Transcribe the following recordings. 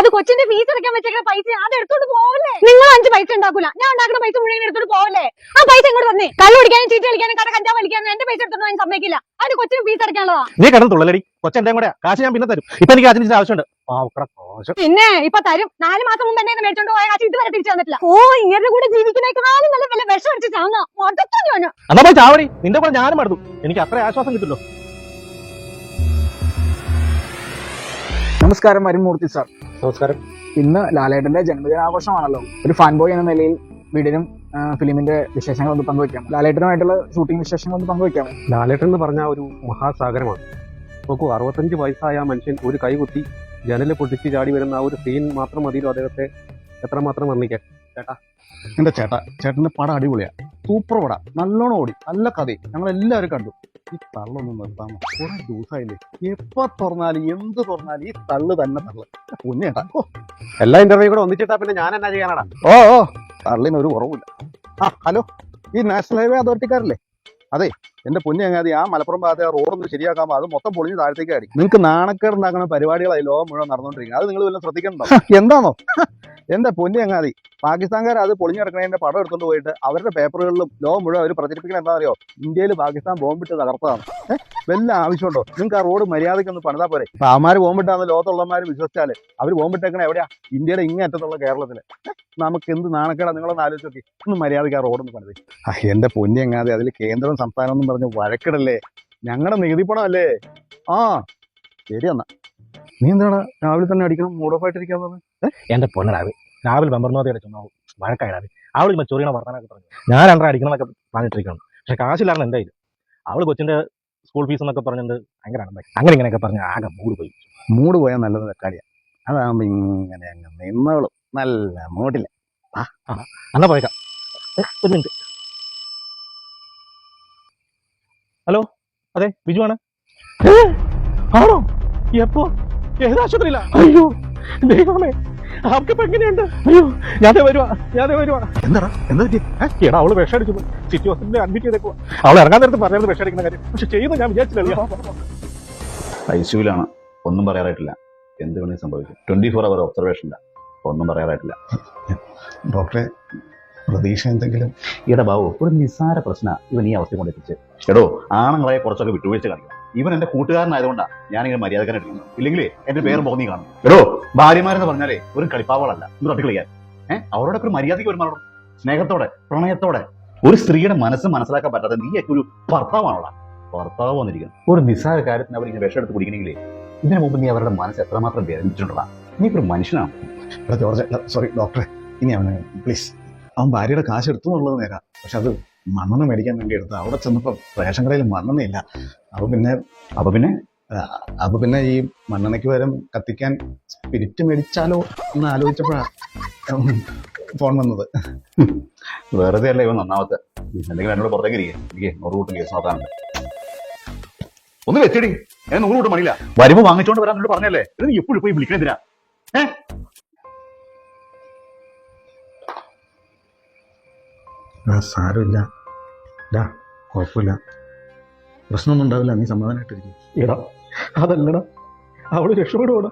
അത് കൊച്ചിന്റെ ഫീസ് അടയ്ക്കാൻ വെച്ചേക്കുന്ന പൈസ അത് എടുത്തോണ്ട് പോവല്ലേ? നിങ്ങൾ അഞ്ച് പൈസ ഉണ്ടാക്കൂല. ഞാൻ ഉണ്ടാക്കുന്ന പൈസ മുഴുവൻ എടുത്തോണ്ട് പോവല്ലേ? ആ പൈസ ഇങ്ങോട്ട് തന്നെ. കള്ളു കുടിക്കാനും ചീറ്റ് കളിക്കാനും കട കഞ്ചാവ് വലിക്കാനും എന്റെ പൈസ എടുത്തോണ്ട് ഞാൻ സമ്മതിക്കില്ല. അതിന് കൊച്ചിന് ഫീസ് അടയ്ക്കാനുള്ളതാ. നീ കടന്നു തുള്ളലടി. കൊച്ചെന്റെ കൂടെ കാശ് ഞാൻ പിന്നെ തരും. ഇപ്പൊ എനിക്ക് അതിന് ആവശ്യമുണ്ട്. പിന്നെ ഇപ്പൊ തരും. നാല് മാസം മുമ്പ് എന്നെ മേടിച്ചോണ്ട് പോയ കാശ് ഇതുവരെ തിരിച്ചു തന്നിട്ടില്ല. ഓ ഇങ്ങനെ കൂടെ ജീവിക്കുന്നേക്കാളും നല്ല വില വിഷം അടിച്ച് ചാവുന്ന മൊത്തത്തിൽ നിന്റെ കൂടെ ഞാനും മടുത്തു. എനിക്ക് അത്ര ആശ്വാസം കിട്ടുമല്ലോ. നമസ്കാരം വരുമൂർത്തി സാർ. നമസ്കാരം. ഇന്ന് ലാലേട്ടന്റെ ജന്മദിനാഘോഷമാണല്ലോ. ഒരു ഫാൻ ബോയ് എന്ന നിലയിൽ വീടിനും ഫിലിമിന്റെ വിശേഷങ്ങൾ ഒന്ന് പങ്കുവയ്ക്കാം. ലാലേട്ടനുമായിട്ടുള്ള ഷൂട്ടിംഗ് വിശേഷങ്ങൾ ഒന്ന് പങ്കുവയ്ക്കാം ലാലേട്ടൻ എന്ന് പറഞ്ഞ ഒരു മഹാസാഗരമാണ്. നോക്കൂ അറുപത്തഞ്ച് വയസ്സായ മനുഷ്യൻ ഒരു കൈകുത്തി ജനൽ പൊട്ടിച്ച് ചാടി വരുന്ന ആ ഒരു സീൻ മാത്രം മതിയല്ലോ അദ്ദേഹത്തെ? എത്രമാത്രം വർണിക്കാൻ? എന്റെ ചേട്ടാ? ചേട്ടന്റെ പടം അടിപൊളിയാ. സൂപ്പർ പട. നല്ലോണം ഓടി. നല്ല കഥ ഞങ്ങൾ എല്ലാവരും കണ്ടു. ഈ തള്ളൊന്നും നിർത്താമോ? കുറെ ദിവസമായില്ലേ എപ്പോ തുറന്നാലും എന്ത് തുറന്നാലും ഈ തള്ളു തന്നെ തള്ളു. ഒന്നേട്ടാ ഓ. എല്ലാ ഇന്റർവ്യൂ കൂടെ ഒന്നിച്ചിട്ടാ പിന്നെ ഞാൻ എന്നാ ചെയ്യാനാടാ? ഓ ഓ. തള്ളിന് ഒരു കുറവില്ല ആ ഹലോ. ഈ നാഷണൽ ഹൈവേ അതോറിറ്റിക്കാരല്ലേ അതെ എന്റെ പൊന്നു അങ്ങാതി ആ മലപ്പുറം ഭാഗത്തെ ആ റോഡൊന്ന് ശരിയാക്കാമോ? അത് മൊത്തം പൊളിഞ്ഞ് താഴത്തേക്ക് അടി നിങ്ങൾക്ക് നാണക്കേട് ഉണ്ടാക്കുന്ന പരിപാടികളായി ലോകം മുഴുവൻ നടന്നുകൊണ്ടിരിക്കുന്നത് അത് നിങ്ങൾ വല്ലതും ശ്രദ്ധിക്കണ്ടോ എന്താണോ എന്റെ പൊന്നിയങ്ങാതി പാകിസ്ഥാൻകാർ അത് പൊളിഞ്ഞു നടക്കുന്നതിന്റെ പടം എടുത്തുകൊണ്ട് പോയിട്ട് അവരുടെ പേപ്പറുകളിലും ലോകം മുഴുവൻ അവർ പ്രചരിപ്പിക്കണം എന്താ അറിയോ ഇന്ത്യയിൽ പാകിസ്ഥാൻ ബോംബിട്ട് തകർത്തതാണ്. വല്ല ആവശ്യമുണ്ടോ? നിങ്ങൾക്ക് ആ റോഡ് മര്യാദയ്ക്ക് ഒന്ന് പണിതാ പോരെ. അവന്മാർ ബോംബിട്ടാന്ന് ലോകത്തുള്ളമാര് വിശ്വസിച്ചാൽ അവർ ബോംബിട്ടേക്കണ എവിടെയാ? ഇന്ത്യയുടെ ഇങ്ങനെ അറ്റത്തുള്ള കേരളത്തിൽ. നമുക്ക് എന്ത് നാണക്കേടാ? നിങ്ങളൊന്ന് ആലോചിച്ച് നോക്കി ഒന്ന് മര്യാദയ്ക്ക് ആ റോഡൊന്ന് പണിതേ. ആ, എന്റെ പൊന്നി എങ്ങാതെ അതിൽ കേന്ദ്രം സംസ്ഥാനം എന്നും പറഞ്ഞ് വഴക്കിടല്ലേ? ഞങ്ങളുടെ നികുതി പണമല്ലേ? ആ ശരി എന്നാ. നീ എന്താണ് രാവിലെ തന്നെ അടിക്കണം? മൂഡ് ഓഫ് ആയിട്ടിരിക്കാൻ പറഞ്ഞത് എന്റെ പൊന്നടാവ്. രാവിലെ ബമ്പർനോതി അടിച്ചു വഴക്കായിടാവ്. അവൾ ഇപ്പൊ ചൊറിയണ വർത്താനൊക്കെ പറഞ്ഞു. ഞാൻ രണ്ടര അടിക്കണം എന്നൊക്കെ പറഞ്ഞിട്ടിരിക്കണം. പക്ഷെ കാശില്ലായിരുന്നു എന്റെ കയ്യിൽ അവൾ കൊച്ചിന്റെ സ്കൂൾ ഫീസ് എന്നൊക്കെ പറഞ്ഞിട്ട് ഭയങ്കര അടമ്പായി. അങ്ങനെ ഇങ്ങനെയൊക്കെ പറഞ്ഞ് ആകെ മൂട് പോയി. മൂട് പോയാൽ നല്ലത് തക്കാളിയാ. അതാകുമ്പോ ഇങ്ങനെ അങ്ങ് നിന്നോളും. നല്ല മൂടില്ല. എന്നാ പോയേക്കാം. ഒരു മിനിറ്റ് ഹലോ? അതെ ബിജു ആണ്. ആണോ? എപ്പോ? ഏത് ആശുപത്രിയില്ല അയ്യോ ദൈവമേ. അവക്കിപ്പോ എങ്ങനെയുണ്ട്? അയ്യോ ഞാൻ ദേ വരുവാ ഞാൻ വരുവാ. എന്താടാ? എന്താ പറ്റി? എടാ അവൾ വിഷം അടിച്ചു സിറ്റി ഹോസ്പിറ്റലിൽ അഡ്മിറ്റ് ചെയ്തേക്കുവാ. അവൾ ഇറങ്ങാൻ നേരത്ത് പറഞ്ഞത് വിഷം അടിക്കുന്ന കാര്യം. പക്ഷെ ചെയ്യുന്നു ഞാൻ ഒന്നും പറയാറായിട്ടില്ല. എന്ത് വേണമെങ്കിൽ സംഭവിക്കും. ട്വന്റി ഫോർ അവർ ഒബ്സർവേഷനിലാണ് ഒന്നും പറയാറായിട്ടില്ല. ഡോക്ടറെ പ്രതീക്ഷ എന്തെങ്കിലും? ഈടെ ബാബു ഒരു നിസ്സാര പ്രശ്ന. ഇവൻ ഈ അവസ്ഥ കൊണ്ടെത്തിച്ച് എടോ ആണുങ്ങളെ കുറച്ചൊക്കെ വിട്ടുവീഴ്ച കാണിക്കണം. ഇവൻ എന്റെ കൂട്ടുകാരനായതുകൊണ്ടാണ് ഞാനിങ്ങനെ മര്യാദക്കാൻ എടുക്കുന്നത്. ഇല്ലെങ്കിൽ എന്റെ പേര് പോന്നി കാണും. എടോ. ഭാര്യമാരെന്ന് പറഞ്ഞാലേ ഒരു കളിപ്പാവളല്ല. ഇത് തട്ടി കളിക്കാൻ ഏഹ് അവരോടൊക്കെ ഒരു മര്യാദയ്ക്ക് പെരുമാറണം സ്നേഹത്തോടെ പ്രണയത്തോടെ. ഒരു സ്ത്രീയുടെ മനസ്സ് മനസ്സിലാക്കാൻ പറ്റാത്ത നീയൊക്കെ ഒരു ഭർത്താവാണോടാ? ഭർത്താവ് വന്നിരിക്കുന്നു. ഒരു നിസ്സാര കാര്യത്തിന് അവർ ഇങ്ങനെ വിഷം എടുത്ത് കുടിക്കണമെങ്കിലേ ഇതിനു മുമ്പ് നീ അവരുടെ മനസ്സ് എത്രമാത്രം വേദനിച്ചിട്ടുണ്ടാ നീ ഒരു മനുഷ്യനാണ്? എടാ ജോർജ് സോറി ഡോക്ടറെ ഇനി അവന് പ്ലീസ് അവൻ ഭാര്യയുടെ കാശ് എടുത്തു എന്നുള്ളത് നേരാ. പക്ഷെ അത് മണ്ണെണ്ണ മേടിക്കാൻ വേണ്ടി എടുത്ത അവിടെ ചെന്നപ്പോൾ റേഷൻ കടയിൽ മണ്ണെണ്ണയില്ല. അപ്പോൾ പിന്നെ അപ്പോൾ പിന്നെ അപ്പോൾ പിന്നെ ഈ മണ്ണെണ്ണയ്ക്ക് പകരം കത്തിക്കാൻ സ്പിരിറ്റ് മേടിച്ചാലോ എന്ന് ആലോചിച്ചപ്പോഴാണ് ഫോൺ വന്നത്. വെറുതെ അല്ല ഇവ നന്നാമത്തെ എന്തെങ്കിലും എന്നോട് പുറത്തേക്ക് എനിക്ക് നൂറ് കൂട്ടം കേസ് നോക്കാനുണ്ട് ഒന്ന് വെച്ചിടി. ഞാൻ നൂറ് കൂട്ടം മണിയില്ല വരുമ്പോ വാങ്ങിച്ചോണ്ട് വരാൻ എന്നോട് പറഞ്ഞല്ലേ? ഇത് നീ എപ്പോഴും പോയി വിളിക്കണെന്തിനാ ആ, സാരമില്ല. ഡാ കുഴപ്പമില്ല. പ്രശ്നമൊന്നും ഉണ്ടാവില്ല നീ സമാധാനമായിട്ടിരിക്കും. എടാ അതല്ലടാ അവൾ രക്ഷപ്പെടുവാടാ?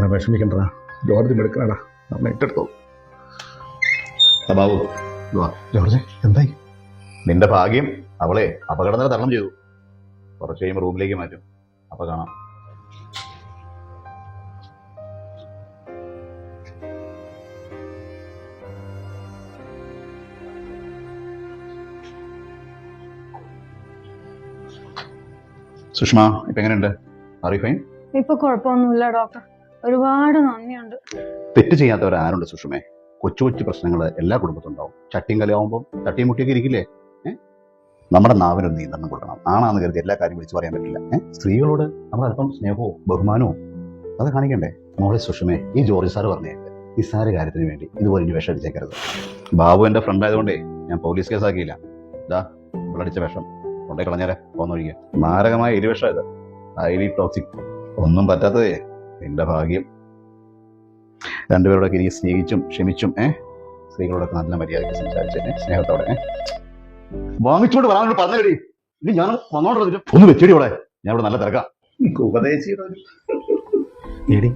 ഞാൻ വിഷമിക്കണ്ടടാ ജോർജ് മെടുക്കണടാ നമ്മൾ ഏറ്റെടുത്തോ. ബാബു ജോർജ് എന്തായി? നിന്റെ ഭാഗ്യം അവളെ അപകടനില തരണം ചെയ്തു. കുറച്ച് കഴിയുമ്പോൾ റൂമിലേക്ക് മാറ്റും. അപ്പൊ കാണാം. സുഷമ ഇപ്പൊ എങ്ങനെയുണ്ട്? അറിഫൈൻ ഇപ്പൊ കുഴപ്പമൊന്നുമില്ല ഡോക്ടർ. ഒരുപാട് നന്ദിയുണ്ട്. തെറ്റ് ചെയ്യാത്തവർ ആരുണ്ട് സുഷമേ. കൊച്ചു കൊച്ചു പ്രശ്നങ്ങൾ എല്ലാ കുടുംബത്തും ഉണ്ടാവും ചട്ടിയും കലയാവുമ്പോൾ തട്ടിയും മുട്ടിയൊക്കെ ഇരിക്കില്ലേ? നമ്മുടെ നാവിനൊരു നിയന്ത്രണം കൊടുക്കണം. ആണാന്ന് കരുതി എല്ലാ കാര്യം വിളിച്ചു പറയാൻ പറ്റില്ല. സ്ത്രീകളോട് നമ്മൾ അല്പം സ്നേഹവും ബഹുമാനവും അത് കാണിക്കണ്ടേ? മോളെ സുഷമേ ഈ ജോർജ് സാറ് പറഞ്ഞേക്ക് നിസ്സാര കാര്യത്തിന് വേണ്ടി ഇതുപോലെ ഇനി വിഷം അടിച്ചേക്കരുത്. ബാബു എന്റെ ഫ്രണ്ട് ആയതുകൊണ്ടേ ഞാൻ പോലീസ് കേസാക്കിയില്ല ഇതാ ഇവളടിച്ച വിഷം. കൊണ്ടേ കളഞ്ഞേരെ പോന്നൊഴിക്കുക മാരകമായ ഇരുവിഷം ഇത്. ഹൈലി ടോക്സിക് ഒന്നും പറ്റാത്തതേ നിന്റെ ഭാഗ്യം. രണ്ടുപേരോടൊക്കെ ഇനി സ്നേഹിച്ചും ക്ഷമിച്ചും ഏഹ് സ്ത്രീകളോടൊക്കെ നല്ല മര്യാദയ്ക്ക് സംസാരിച്ചേ ഏ, സ്നേഹത്തോടെ ഏ. വാങ്ങിച്ചോണ്ട് വരാനോട് പറഞ്ഞേടി ഇനി ഞാൻ വന്നോണ്ടിരുന്നിട്ട് ഒന്ന് വെച്ചിടി ഇവിടെ. ഞാൻ ഇവിടെ നല്ല തിരക്കാം. ഉപദേശിയുടെ എടി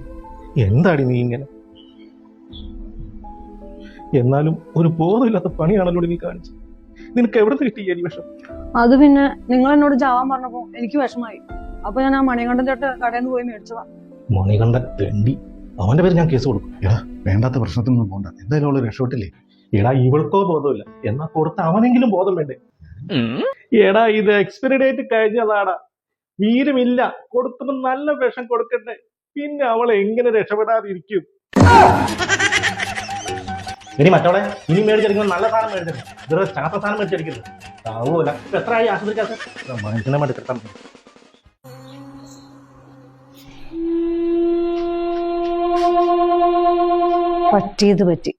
എന്താടി നീ ഇങ്ങനെ? എന്നാലും ഒരു ബോധമില്ലാത്ത പണിയാണല്ലോ നീ കാണിച്ചത്. നിനക്ക് എവിടെ നിന്ന് കിട്ടി ഈ വിഷം? അത് പിന്നെ നിങ്ങൾ എന്നോട് ചാവാൻ പറഞ്ഞപ്പോ എനിക്ക് വിഷമായി. അപ്പൊ ഞാൻ ആ മണികണ്ഠൻ ചേട്ടൻ കടയിൽ നിന്ന് പോയി മേടിച്ചതാ. മണികണ്ഠൻ തെണ്ടി അവന്റെ പേര് ഞാൻ കേസ് കൊടുക്കും. വേണ്ടാത്ത പ്രശ്നത്തിനൊന്നും പോകണ്ട എന്തായാലും അവൾ രക്ഷപ്പെട്ടില്ലേ? എടാ ഇവൾക്കോ ബോധമില്ല. എന്നാ കൊടുത്ത അവനെങ്കിലും ബോധം വേണ്ടേ? എടാ ഇത് എക്സ്പയറി ഡേറ്റ് കഴിഞ്ഞതാടാ. വീരമില്ല. കൊടുത്തപ്പോ നല്ല വിഷം കൊടുക്കട്ടെ. പിന്നെ അവൾ എങ്ങനെ രക്ഷപ്പെടാതിരിക്കും? ഇനി മറ്റവിടെ ഇനി മേടിച്ചെടുക്കുന്നത് നല്ല സാധനം മേടിച്ചെടുക്കും. ഇതൊരു ചാത്ത സാധനം മേടിച്ചെടുക്കരുത് ആവൂല ഇപ്പൊ എത്ര ആയി? ആശുപത്രിക്കകത്ത് മനുഷ്യനെ കിട്ടാൻ പറ്റിയത് പറ്റി.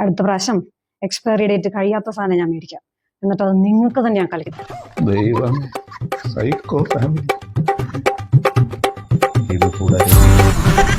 അടുത്ത പ്രാവശ്യം എക്സ്പയറി ഡേറ്റ് കഴിയാത്ത സാധനം ഞാൻ മേടിക്കാം. എന്നിട്ട് അത് നിങ്ങൾക്ക് തന്നെ ഞാൻ കളിക്കും. ദൈവം സൈക്കോ ഫാമിലി ഇത് കൂടാതെ